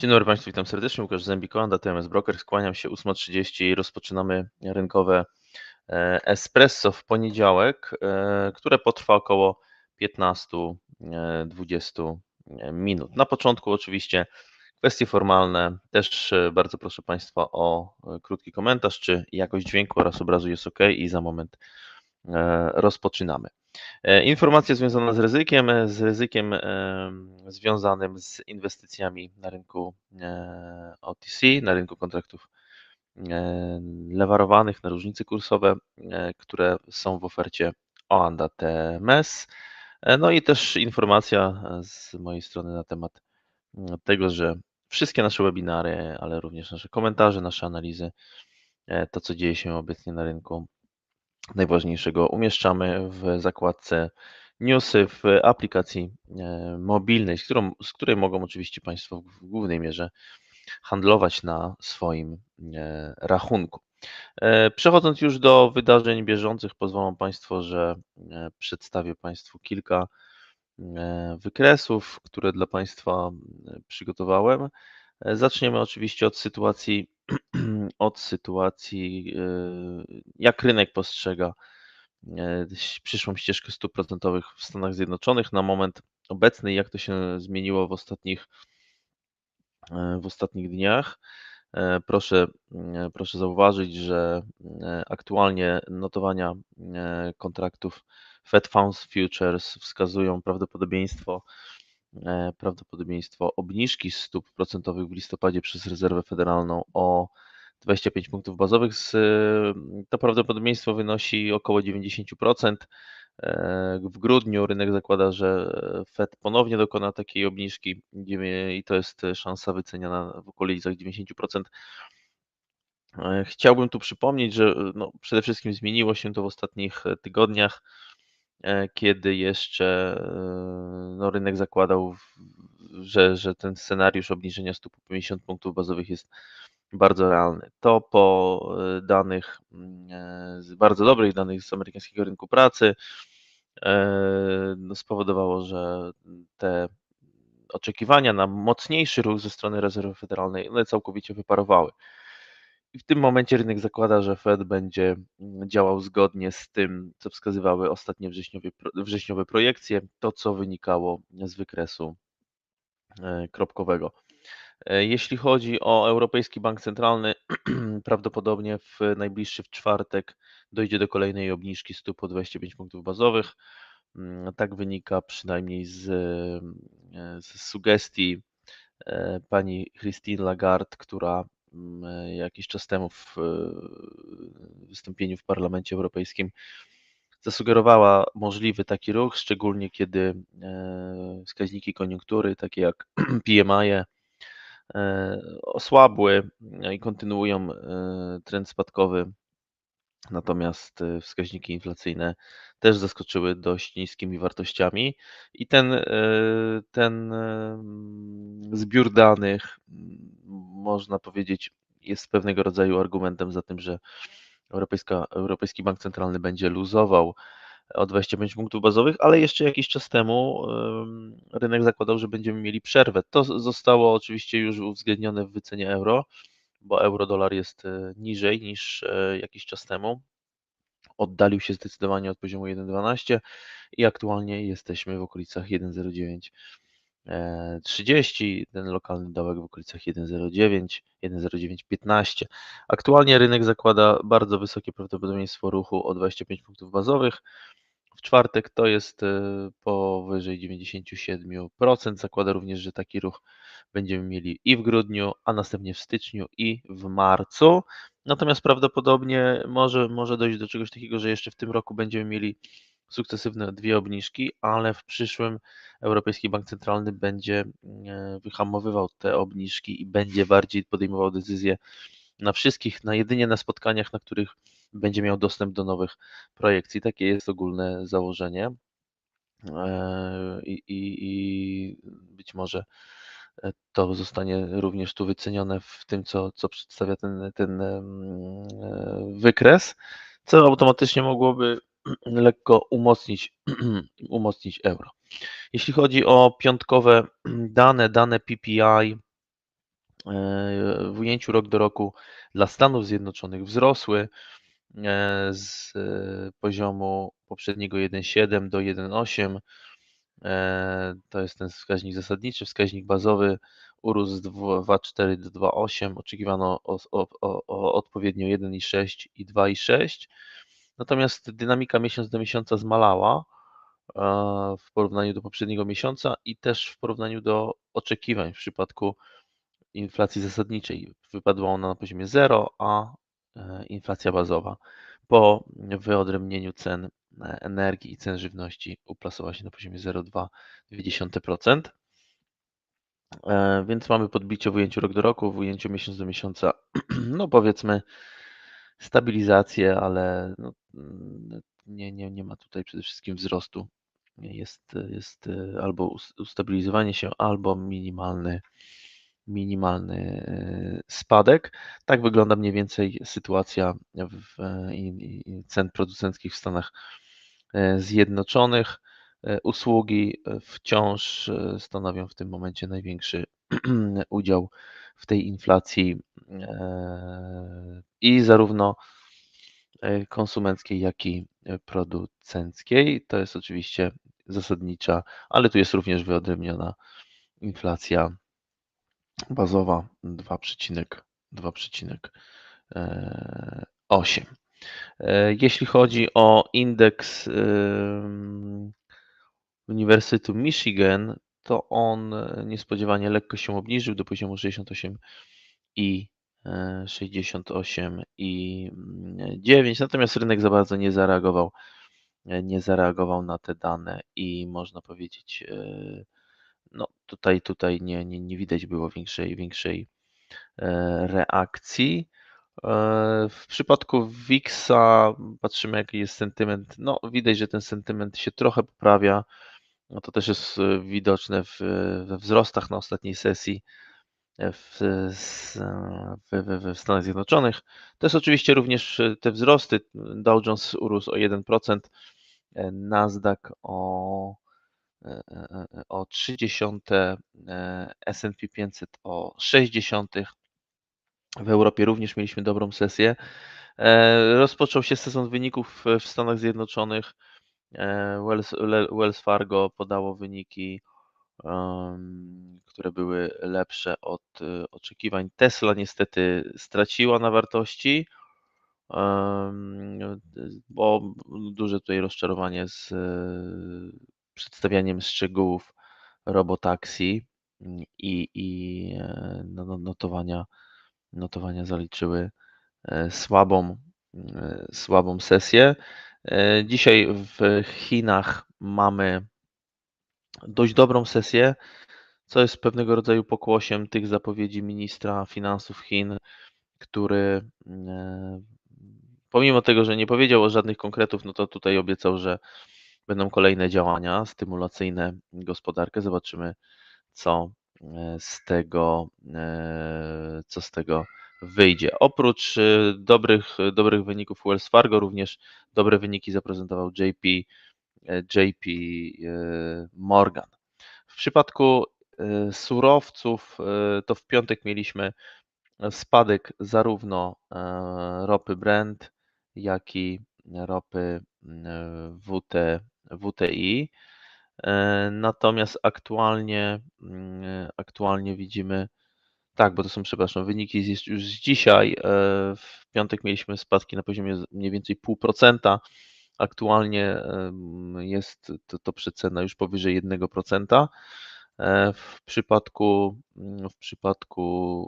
Dzień dobry Państwu, witam serdecznie. Łukasz Zembiko, DTMS Broker. Skłaniam się 8.30 i rozpoczynamy rynkowe e, espresso w poniedziałek, e, które potrwa około 15-20 e, minut. Na początku oczywiście kwestie formalne. Też bardzo proszę Państwa o krótki komentarz, czy jakość dźwięku oraz obrazu jest ok i za moment rozpoczynamy. E, informacja związana z ryzykiem, e, z ryzykiem e, związanym z inwestycjami na rynku OTC, na rynku kontraktów lewarowanych, na różnice kursowe, które są w ofercie OANDA TMS. No i też informacja z mojej strony na temat tego, że wszystkie nasze webinary, ale również nasze komentarze, nasze analizy, to co dzieje się obecnie na rynku, najważniejszego umieszczamy w zakładce newsy w aplikacji e, mobilnej, z, którą, z której mogą oczywiście Państwo w głównej mierze handlować na swoim e, rachunku. E, przechodząc już do wydarzeń bieżących, pozwolą Państwo, że przedstawię Państwu kilka wykresów, które dla Państwa przygotowałem. Zaczniemy oczywiście od sytuacji od sytuacji, y, jak rynek postrzega e, przyszłą ścieżkę stóp procentowych w Stanach Zjednoczonych na moment obecny, jak to się zmieniło w ostatnich, e, w ostatnich dniach. E, proszę, proszę zauważyć, że aktualnie notowania kontraktów Fed Funds Futures wskazują prawdopodobieństwo prawdopodobieństwo obniżki stóp procentowych w listopadzie przez rezerwę federalną o 25 punktów bazowych, to prawdopodobieństwo wynosi około 90%. E, w grudniu rynek zakłada, że Fed ponownie dokona takiej obniżki i to jest szansa wyceniana w okolicach 90%. E, chciałbym tu przypomnieć, że no, przede wszystkim zmieniło się to w ostatnich tygodniach, e, kiedy jeszcze no, rynek zakładał, że, że ten scenariusz obniżenia stóp 50 punktów bazowych jest bardzo realny. To po e, danych, mm, z bardzo dobrych danych z amerykańskiego rynku pracy e, no, spowodowało, że te oczekiwania na mocniejszy ruch ze strony rezerwy federalnej one całkowicie wyparowały. I w tym momencie rynek zakłada, że Fed będzie mm, działał zgodnie z tym, co wskazywały ostatnie wrześniowe, wrześniowe projekcje, to co wynikało z wykresu e, kropkowego. E, jeśli chodzi o Europejski Bank Centralny, prawdopodobnie w najbliższy w czwartek dojdzie do kolejnej obniżki stóp o 25 punktów bazowych. Mm, tak wynika przynajmniej z, e, z sugestii e, pani Christine Lagarde, która mm, jakiś czas temu w wystąpieniu w Parlamencie Europejskim zasugerowała możliwy taki ruch, szczególnie kiedy wskaźniki koniunktury, takie jak PMI, E, osłabły no i kontynuują e, trend spadkowy. Natomiast e, wskaźniki inflacyjne też zaskoczyły dość niskimi wartościami i ten, ten zbiór danych, można powiedzieć, jest pewnego rodzaju argumentem za tym, że Europejska, Europejski Bank Centralny będzie luzował o 25 punktów bazowych, ale jeszcze jakiś czas temu rynek zakładał, że będziemy mieli przerwę. To zostało oczywiście już uwzględnione w wycenie euro, bo euro-dolar jest e, niżej niż e, jakiś czas temu. Oddalił się zdecydowanie od poziomu 1,12 i aktualnie jesteśmy w okolicach 1,09. 30, ten lokalny dołek w okolicach 1,09, 1,0915. Aktualnie rynek zakłada bardzo wysokie prawdopodobieństwo ruchu o 25 punktów bazowych. W czwartek to jest e, powyżej 97%. Zakłada również, że taki ruch będziemy mieli i w grudniu, a następnie w styczniu i w marcu. Natomiast prawdopodobnie może, może dojść do czegoś takiego, że jeszcze w tym roku będziemy mieli sukcesywne dwie obniżki, ale w przyszłym Europejski Bank Centralny będzie e, wyhamowywał te obniżki i będzie bardziej podejmował decyzje na wszystkich, na jedynie na spotkaniach, na których będzie miał dostęp do nowych projekcji. Takie jest ogólne założenie. E, I, i, i być może e, to zostanie również tu wycenione w tym, co, co przedstawia ten, ten wykres, co automatycznie mogłoby lekko umocnić, umocnić euro. Jeśli chodzi o piątkowe dane, dane PPI w ujęciu rok do roku dla Stanów Zjednoczonych wzrosły z poziomu poprzedniego 1,7 do 1,8. To jest ten wskaźnik zasadniczy. Wskaźnik bazowy urósł z 2,4 do 2,8. Oczekiwano o, o, o odpowiednio 1,6 i 2,6. Natomiast dynamika miesiąc do miesiąca zmalała w porównaniu do poprzedniego miesiąca i też w porównaniu do oczekiwań w przypadku inflacji zasadniczej. Wypadła ona na poziomie 0, a e, inflacja bazowa po wyodrębnieniu cen e, energii i cen żywności uplasowała się na poziomie 0,2%. E, więc mamy podbicie w ujęciu rok do roku, w ujęciu miesiąc do miesiąca, no powiedzmy stabilizację, ale no, mm, nie, nie, nie ma tutaj przede wszystkim wzrostu. Jest, jest albo ustabilizowanie się, albo minimalny minimalny e, spadek. Tak wygląda mniej więcej sytuacja w, cen producenckich w Stanach e, Zjednoczonych. E, usługi wciąż stanowią w tym momencie największy udział w tej inflacji i zarówno konsumenckiej, jak i producenckiej. To jest oczywiście zasadnicza, ale tu jest również wyodrębniona inflacja bazowa 2,8. E, jeśli chodzi o indeks Uniwersytetu Michigan, to on niespodziewanie lekko się obniżył do poziomu 68 i 68 i 9, natomiast rynek za bardzo nie zareagował, nie zareagował na te dane i można powiedzieć, e, tutaj, tutaj nie, nie, nie widać było większej, większej e, reakcji. E, w przypadku WIX-a patrzymy, jaki jest sentyment. No, widać, że ten sentyment się trochę poprawia. No, to też jest e, widoczne w, we wzrostach na ostatniej sesji w, w, w, Stanach Zjednoczonych. To jest oczywiście również te wzrosty. Dow Jones urósł o 1%, Nasdaq o o 0,3, S&P 500 o 0,6. W Europie również mieliśmy dobrą sesję. E, rozpoczął się sezon wyników w Stanach Zjednoczonych. E, Wells, Wells Fargo podało wyniki, które były lepsze od e, oczekiwań. Tesla niestety straciła na wartości, bo duże tutaj rozczarowanie z przedstawianiem szczegółów robotaxi mm, i, i e, no, no, notowania, notowania zaliczyły e, słabą, e, słabą sesję. Dzisiaj w Chinach mamy dość dobrą sesję, co jest pewnego rodzaju pokłosiem tych zapowiedzi ministra finansów Chin, który pomimo tego, że nie powiedział o żadnych konkretów, no to tutaj obiecał, że Będą kolejne działania stymulacyjne gospodarkę. Zobaczymy, co e, z tego, e, co z tego wyjdzie. Oprócz e, dobrych, dobrych wyników Wells Fargo, również dobre wyniki zaprezentował JP, JP Morgan. W przypadku surowców, to w piątek mieliśmy spadek zarówno ropy Brent, jak i ropy WT, WTI. E, natomiast aktualnie, mm, aktualnie widzimy, tak, bo to są, przepraszam, wyniki jest już z dzisiaj. E, w piątek mieliśmy spadki na poziomie mniej więcej 0,5%. Aktualnie jest to, to przecena już powyżej 1%. E, w przypadku, w przypadku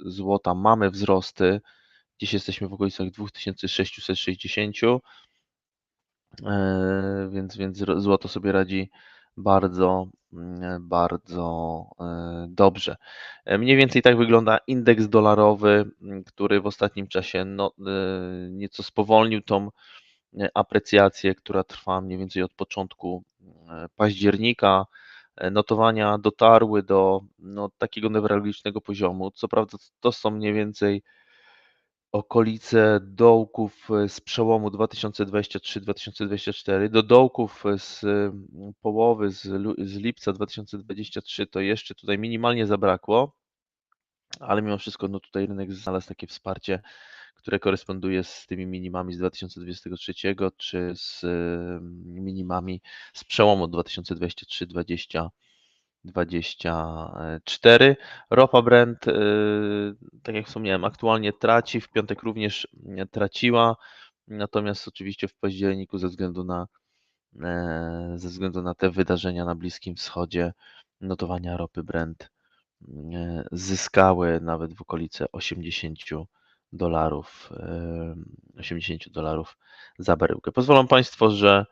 złota mamy wzrosty. Dziś jesteśmy w okolicach 2660. E, więc, więc złoto sobie radzi bardzo, mm, bardzo e, dobrze. E, mniej więcej tak wygląda indeks dolarowy, mm, który w ostatnim czasie no, nieco spowolnił tą aprecjację, która trwa mniej więcej od początku października. Notowania dotarły do no, takiego newralgicznego poziomu. Co prawda, to są mniej więcej okolice dołków e, z przełomu 2023-2024 do dołków e, z połowy, z, z lipca 2023 to jeszcze tutaj minimalnie zabrakło. ale mimo wszystko no tutaj rynek znalazł takie wsparcie, które koresponduje z tymi minimami z 2023 czy z minimami z przełomu 2023-2024. 24. Ropa Brent, tak jak wspomniałem, aktualnie traci, w piątek również traciła, natomiast oczywiście w październiku ze względu na, e, ze względu na te wydarzenia na Bliskim Wschodzie notowania ropy Brent e, zyskały nawet w okolice 80 dolarów, 80 dolarów za baryłkę. Pozwolą Państwo, że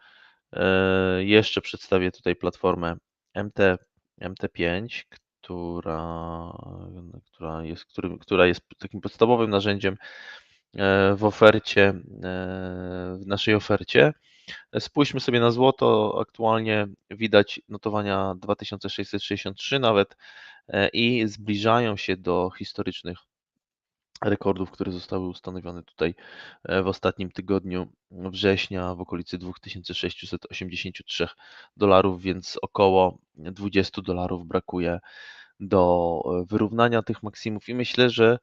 e, jeszcze przedstawię tutaj platformę MT MT5, która, która, jest, która jest takim podstawowym narzędziem e, w ofercie, e, w naszej ofercie. Spójrzmy sobie na złoto. Aktualnie widać notowania 2663 nawet e, i zbliżają się do historycznych rekordów, które zostały ustanowione tutaj e, w ostatnim tygodniu września w okolicy 2683 dolarów, więc około 20 dolarów brakuje do e, wyrównania tych maksimów. I myślę, że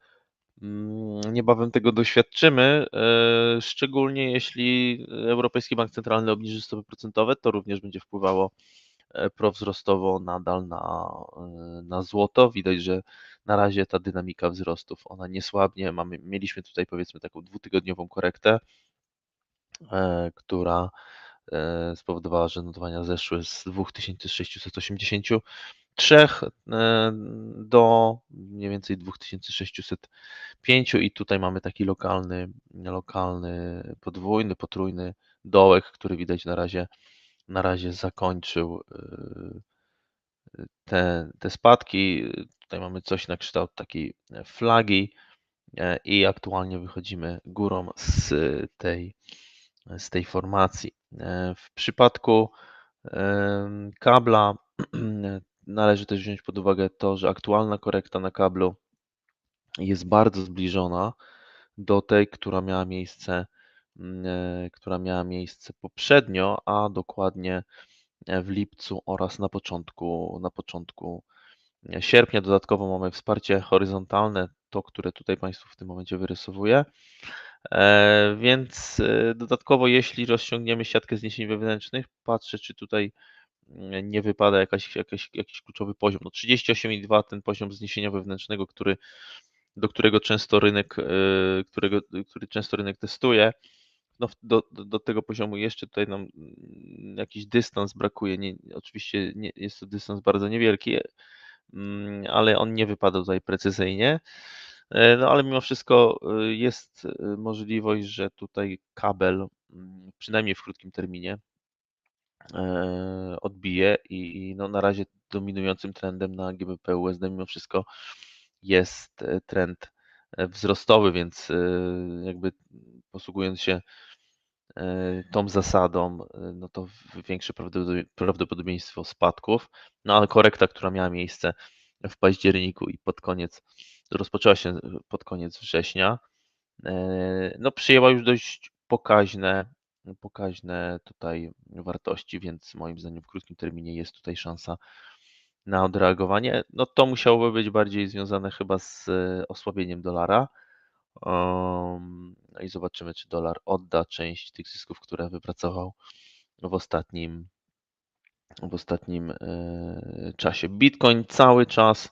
mm, niebawem tego doświadczymy, e, szczególnie jeśli Europejski Bank Centralny obniży stopy procentowe, to również będzie wpływało prowzrostowo nadal na, na złoto. Widać, że na razie ta dynamika wzrostów, ona nie słabnie. Mamy, mieliśmy tutaj powiedzmy taką dwutygodniową korektę, e, która e, spowodowała, że notowania zeszły z 2683 e, do mniej więcej 2605 i tutaj mamy taki lokalny, lokalny podwójny, potrójny dołek, który widać na razie na razie zakończył te, te spadki. Tutaj mamy coś na kształt takiej flagi e, i aktualnie wychodzimy górą z tej, z tej formacji. E, w przypadku kabla należy też wziąć pod uwagę to, że aktualna korekta na kablu jest bardzo zbliżona do tej, która miała miejsce, e, która miała miejsce poprzednio, a dokładnie w lipcu oraz na początku, na początku sierpnia. Dodatkowo mamy wsparcie horyzontalne, to które tutaj Państwu w tym momencie wyrysowuję. E, więc e, dodatkowo, jeśli rozciągniemy siatkę zniesień wewnętrznych, patrzę, czy tutaj mm, nie wypada jakaś, jakaś, jakiś kluczowy poziom. No 38,2 ten poziom zniesienia wewnętrznego, który, do którego często rynek, e, którego, który często rynek testuje, no, do, do, do, tego poziomu jeszcze tutaj nam mm, jakiś dystans brakuje. Nie, oczywiście nie, jest to dystans bardzo niewielki, mm, ale on nie wypada tutaj precyzyjnie. E, no ale mimo wszystko e, jest e, możliwość, że tutaj kabel, mm, przynajmniej w krótkim terminie, odbije i, no na razie dominującym trendem na GBP USD mimo wszystko jest trend wzrostowy, więc jakby posługując się e, tą zasadą, e, no to większe prawdopodobieństwo spadków. No ale korekta, która miała miejsce w październiku i pod koniec, rozpoczęła się pod koniec września, e, no przyjęła już dość pokaźne, pokaźne tutaj wartości, więc moim zdaniem w krótkim terminie jest tutaj szansa na odreagowanie. No to musiałoby być bardziej związane chyba z osłabieniem dolara. No i zobaczymy, czy dolar odda część tych zysków, które wypracował w ostatnim, w ostatnim e, czasie. Bitcoin cały czas,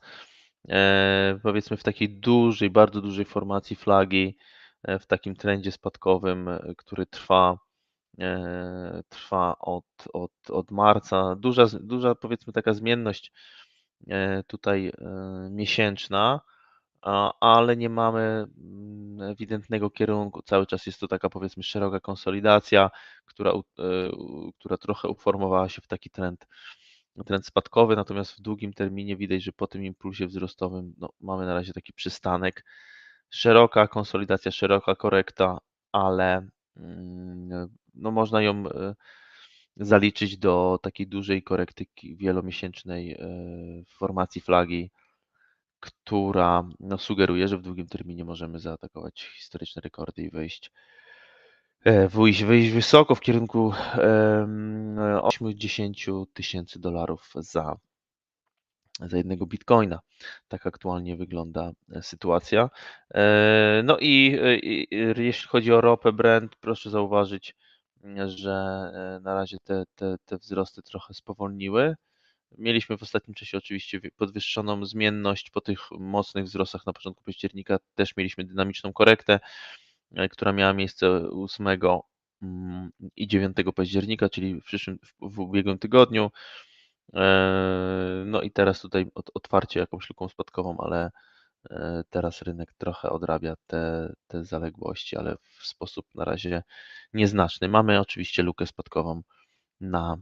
e, powiedzmy, w takiej dużej, bardzo dużej formacji flagi, e, w takim trendzie spadkowym, który trwa trwa od, od, od marca. Duża, duża, powiedzmy, taka zmienność tutaj miesięczna ale nie mamy mm, ewidentnego kierunku. Cały czas jest to taka powiedzmy szeroka konsolidacja, która, e, która trochę uformowała się w taki trend, trend spadkowy, natomiast w długim terminie widać, że po tym impulsie wzrostowym no, mamy na razie taki przystanek. Szeroka konsolidacja, szeroka korekta, ale mm, no, można ją e, zaliczyć do takiej dużej korekty wielomiesięcznej e, w formacji flagi która no, sugeruje, że w długim terminie możemy zaatakować historyczne rekordy i wejść, e, wyjść, wyjść wysoko w kierunku 80 tysięcy dolarów za, za jednego bitcoina. Tak aktualnie wygląda e, sytuacja. E, No i, i jeśli chodzi o ropę Brent, proszę zauważyć, że na razie te, te, te wzrosty trochę spowolniły. Mieliśmy w ostatnim czasie oczywiście wi- podwyższoną zmienność po tych mocnych wzrostach na początku października. Też mieliśmy dynamiczną korektę, e, która miała miejsce 8 mm, i 9 października, czyli w przyszłym, w, ubiegłym tygodniu. E, No i teraz tutaj ot- otwarcie jakąś luką spadkową, ale e, teraz rynek trochę odrabia te, te zaległości, ale w sposób na razie nieznaczny. Mamy oczywiście lukę spadkową na,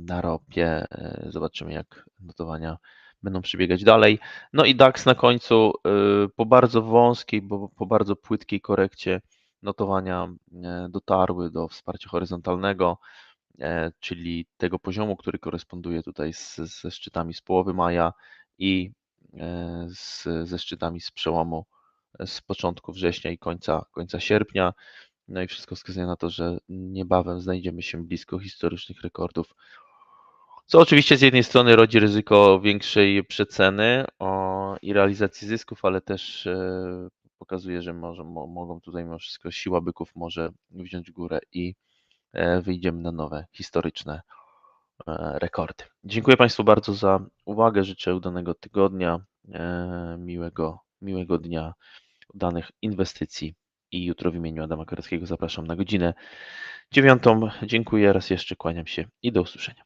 na ropie. E, Zobaczymy, jak notowania będą przebiegać dalej. No i DAX na końcu e, po bardzo wąskiej, bo po bardzo płytkiej korekcie notowania e, dotarły do wsparcia horyzontalnego czyli tego poziomu, który koresponduje tutaj z, ze szczytami z połowy maja i z, ze szczytami z przełomu z początku września i końca, końca sierpnia. No i wszystko wskazuje na to, że niebawem znajdziemy się blisko historycznych rekordów. Co oczywiście z jednej strony rodzi ryzyko większej przeceny i realizacji zysków, ale też e, pokazuje, że może, mo, mogą tutaj mimo wszystko siła byków może wziąć górę i e, wyjdziemy na nowe historyczne e, rekordy. Dziękuję Państwu bardzo za uwagę. Życzę udanego tygodnia, miłego, miłego dnia, udanych inwestycji i jutro w imieniu Adama Kareckiego zapraszam na godzinę dziewiątą. Dziękuję raz jeszcze, kłaniam się i do usłyszenia.